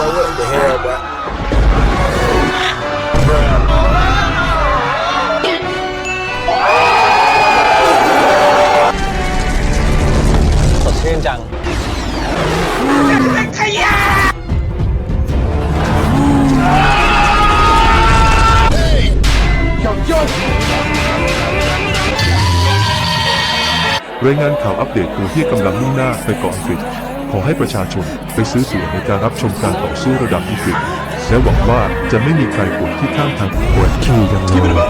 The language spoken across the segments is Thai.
boy, what the hell, boy? สดชื่นจังรายงานข่าวอัปเดตขณะที่กำลังมุ่งหน้าไปเกาะอังกฤษ ขอให้ประชาชนไปซื้อตั๋วในการรับชมการต่อสู้ระดับอังกฤษและหวังว่าจะไม่มีใครป่วยที่ข้างทางปวดคิวยังรอ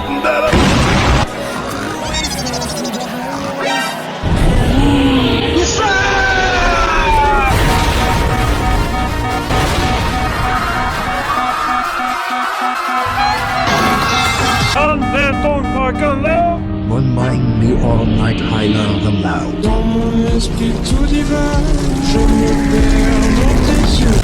one all night, I love loud. Dans mon esprit tout divin, je me perds dans tes yeux.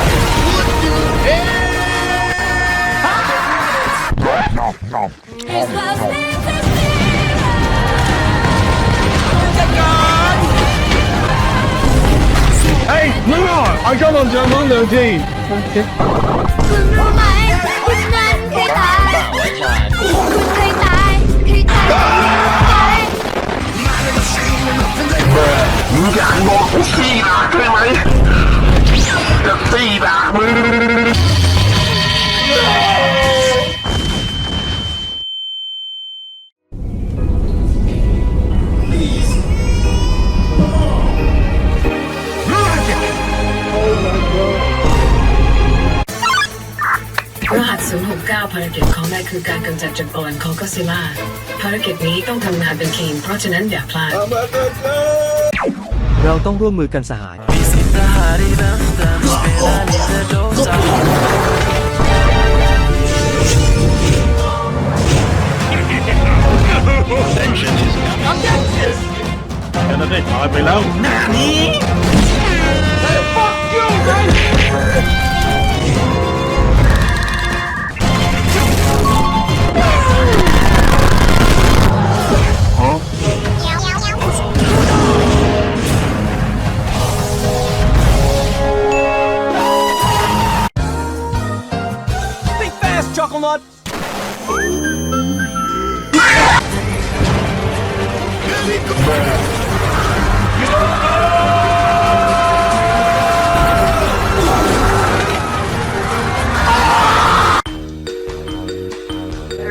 Hey, I got on German, okay? Okay. หัส 069 ภารกิจของนายคือการกำจัดจุดอ่อนของก็ซิล่า ภารกิจนี้ต้องทำงานเป็นทีม เพราะฉะนั้นอย่าพลาด เราต้องร่วมมือกันสหายบริโภคนั่นนี่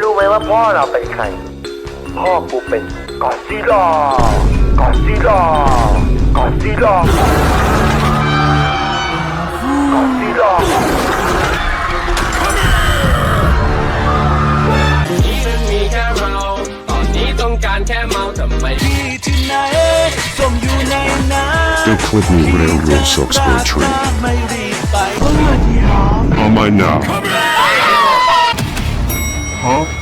รู้ไหมว่าพ่อเราเป็นใคร พ่อกูเป็นกอดซิลลากอดซิลลากอดซิลลา การแค่เมาทำไม The Clinton Railroad Sox were trained. On my now. Huh?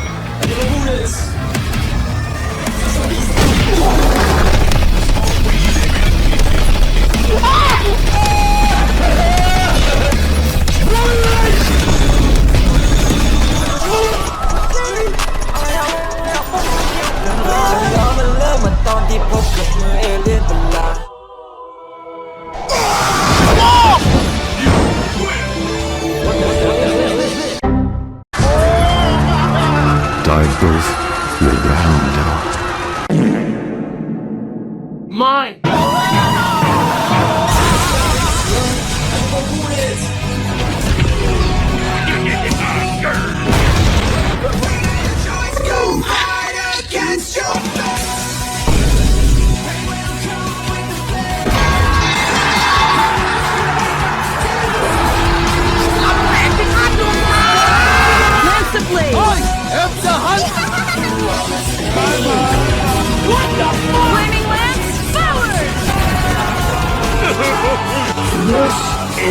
สุ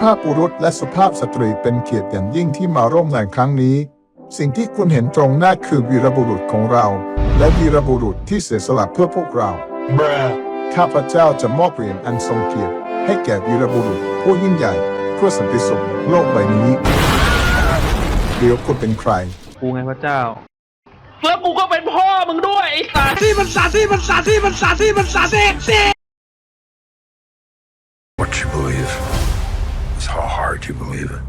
ภาพบุรุษและสุภาพสตรีเป็นเกียรติอย่างยิ่งที่มาร่วมงานครั้งนี้ สิ่งที่คุณเห็นตรงหน้าคือวีรบุรุษของเรา และวีรบุรุษที่เสียสละเพื่อพวกเรา ข้าพเจ้าจะมอบเหรียญอันทรงเกียรติให้แก่วีรบุรุษผู้ยิ่งใหญ่เพื่อสันติสุขโลกใบนี้ ดี๋ยวคุณเป็นใคร กูไงพระเจ้า แล้วกูก็เป็นพ่อมึงด้วยไอ้สาที่มันสาที่มันสาที่มันสาที่มันสาเซ่เซ่ What you believe is how hard you believe it.